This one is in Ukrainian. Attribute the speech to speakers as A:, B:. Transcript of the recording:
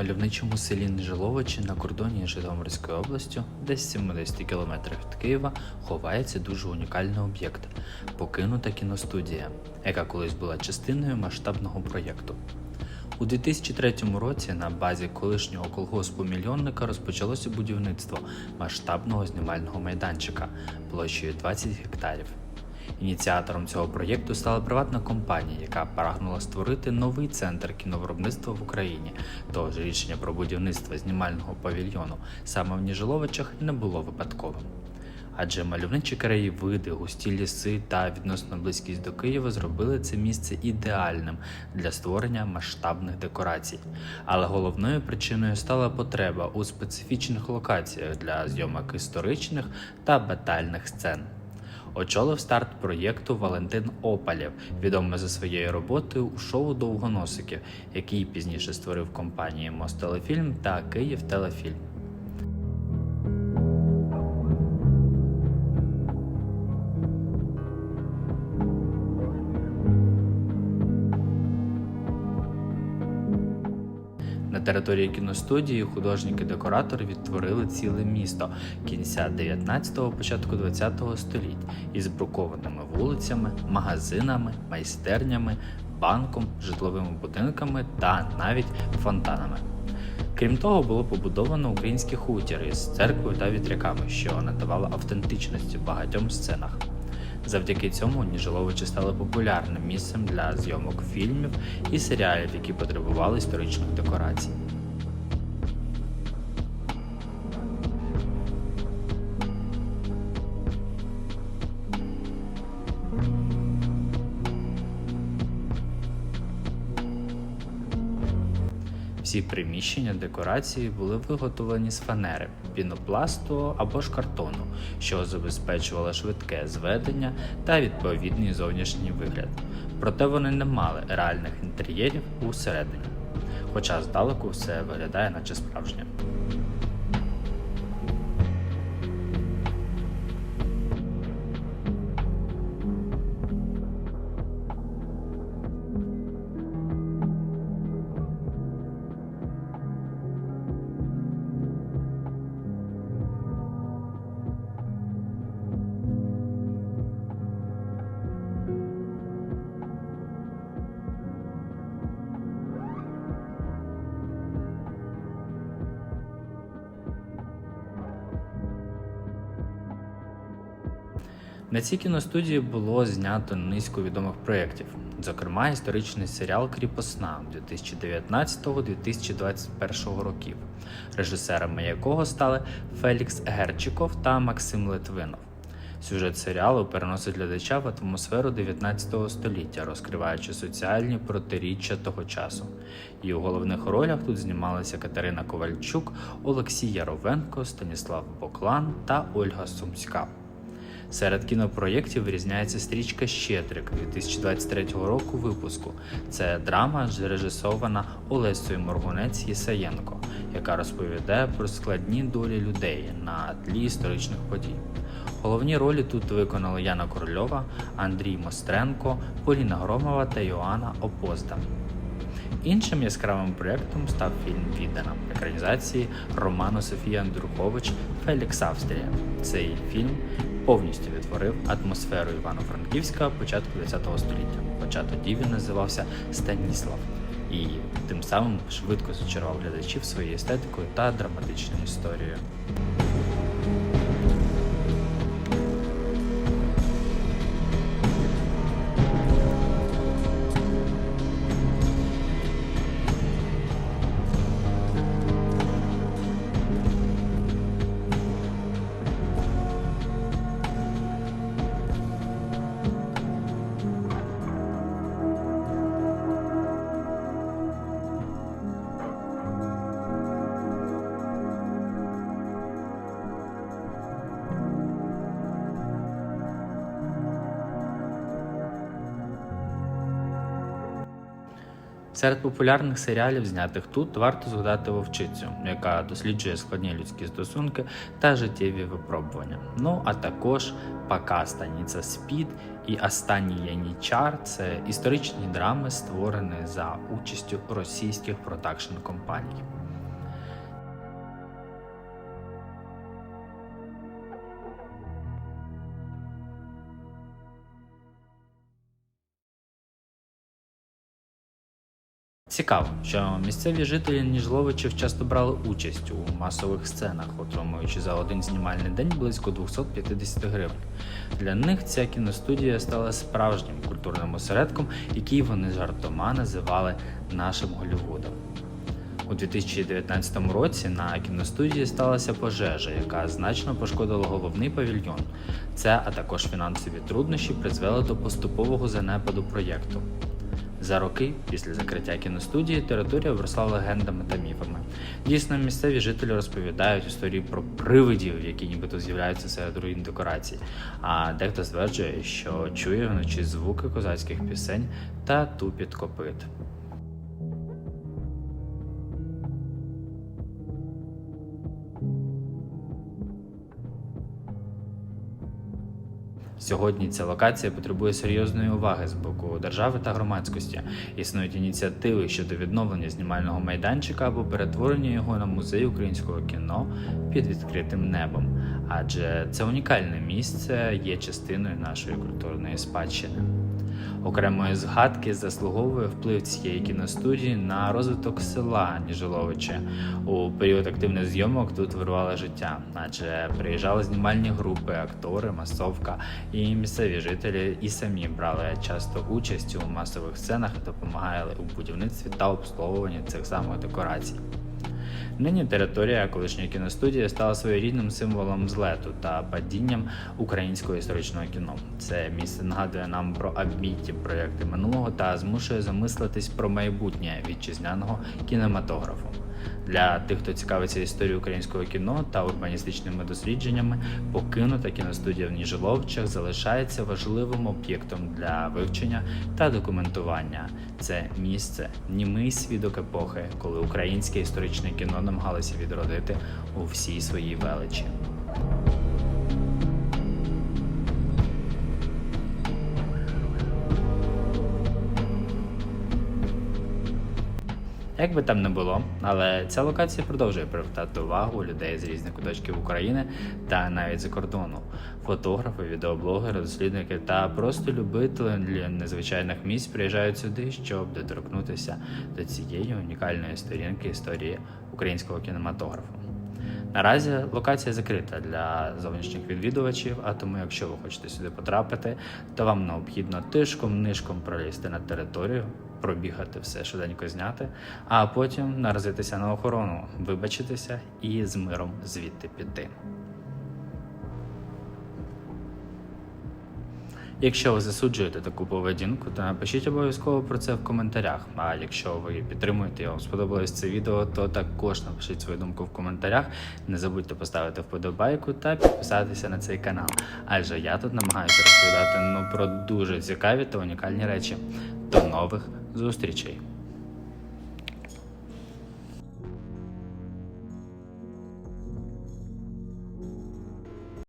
A: мальовничому селі Нежиловичі на кордоні Житомирською областю, десь 70 кілометрів від Києва, ховається дуже унікальний об'єкт покинута кіностудія, яка колись була частиною масштабного проєкту. У 2003 році на базі колишнього колгоспу мільйонника розпочалося будівництво масштабного знімального майданчика площею 20 гектарів. Ініціатором цього проєкту стала приватна компанія, яка прагнула створити новий центр кіновиробництва в Україні. Тож рішення про будівництво знімального павільйону саме в Ніжиловичах не було випадковим. Адже мальовничі краєвиди, густі ліси та відносна близькість до Києва зробили це місце ідеальним для створення масштабних декорацій. Але головною причиною стала потреба у специфічних локаціях для зйомок історичних та батальних сцен. Очолив старт проєкту Валентин Опалєв, відомий за своєю роботою у шоу Довгоносиків, який пізніше створив компанії Мостелефільм та Київ Телефільм. На території кіностудії художники-декоратори відтворили ціле місто кінця 19-го, початку 20-го століть із брукованими вулицями, магазинами, майстернями, банком, житловими будинками та навіть фонтанами. Крім того, було побудовано український хутір із церквою та вітряками, що надавало автентичності багатьом сценах. Завдяки цьому Ніжиловичі стали популярним місцем для зйомок фільмів і серіалів, які потребували історичних декорацій. Всі приміщення декорації були виготовлені з фанери, пінопласту або ж картону, що забезпечувало швидке зведення та відповідний зовнішній вигляд. Проте вони не мали реальних інтер'єрів усередині. Хоча здалеку все виглядає наче справжнє. На цій кіностудії було знято низку відомих проєктів, зокрема історичний серіал Кріпосна 2019-2021 років, режисерами якого стали Фелікс Герчиков та Максим Литвинов. Сюжет серіалу переносить глядача в атмосферу 19 століття, розкриваючи соціальні протиріччя того часу. І у головних ролях тут знімалися Катерина Ковальчук, Олексій Яровенко, Станіслав Боклан та Ольга Сумська. Серед кінопроєктів вирізняється стрічка Щедрик 2023 року випуску. Це драма, режисована Олесою Моргунець Єсаєнко, яка розповідає про складні долі людей на тлі історичних подій. Головні ролі тут виконали Яна Корольова, Андрій Мостренко, Поліна Громова та Йоанна Опозда. Іншим яскравим проєктом став фільм Віддана екранізації роману Софії Андрухович Фелікс Австрія. Цей фільм повністю відтворив атмосферу Івано-Франківська початку ХХ століття. Хоча тоді він називався Станіслав і тим самим швидко зачарував глядачів своєю естетикою та драматичною історією. Серед популярних серіалів, знятих тут, варто згадати вовчицю, яка досліджує складні людські стосунки та життєві випробування. Ну а також Пока станіця Спід і Останній Янічар це історичні драми, створені за участю російських продакшн компаній. Цікаво, що місцеві жителі Ніжловичів часто брали участь у масових сценах, отримуючи за один знімальний день близько 250 гривень. Для них ця кіностудія стала справжнім культурним осередком, який вони жартома називали нашим Голлівудом. У 2019 році на кіностудії сталася пожежа, яка значно пошкодила головний павільйон. Це, а також фінансові труднощі призвели до поступового занепаду проєкту. За роки після закриття кіностудії територія вросла легендами та міфами. Дійсно, місцеві жителі розповідають історії про привидів, які нібито з'являються серед руїн декорацій. А дехто стверджує, що чує вночі звуки козацьких пісень та тупіт копит. Сьогодні ця локація потребує серйозної уваги з боку держави та громадськості. Існують ініціативи щодо відновлення знімального майданчика або перетворення його на музей українського кіно під відкритим небом, адже це унікальне місце є частиною нашої культурної спадщини. Окремої згадки заслуговує вплив цієї кіностудії на розвиток села Ніжиловиче. У період активних зйомок тут вирувало життя, адже приїжджали знімальні групи, актори, масовка і місцеві жителі і самі брали часто участь у масових сценах і допомагали у будівництві та обслуговуванні цих самих декорацій. Нині територія колишньої кіностудії стала своєрідним символом злету та падінням українського історичного кіно. Це місце нагадує нам про амбітні проекти минулого та змушує замислитись про майбутнє вітчизняного кінематографу. Для тих, хто цікавиться історією українського кіно та урбаністичними дослідженнями, покинута кіностудія в Ніжеловчах залишається важливим об'єктом для вивчення та документування. Це місце, німий свідок епохи, коли українське історичне кіно намагалося відродити у всій своїй величі. Як би там не було, але ця локація продовжує привертати увагу людей з різних куточків України та навіть за кордону. Фотографи, відеоблогери, дослідники та просто любителі незвичайних місць приїжджають сюди, щоб доторкнутися до цієї унікальної сторінки історії українського кінематографу. Наразі локація закрита для зовнішніх відвідувачів, а тому, якщо ви хочете сюди потрапити, то вам необхідно тишком-нишком пролізти на територію, пробігати все швиденько зняти, а потім наразитися на охорону, вибачитися і з миром звідти піти. Якщо ви засуджуєте таку поведінку, то напишіть обов'язково про це в коментарях. А якщо ви підтримуєте і вам сподобалось це відео, то також напишіть свою думку в коментарях. Не забудьте поставити вподобайку та підписатися на цей канал. Адже я тут намагаюся розповідати ну про дуже цікаві та унікальні речі. До нових зустрічей!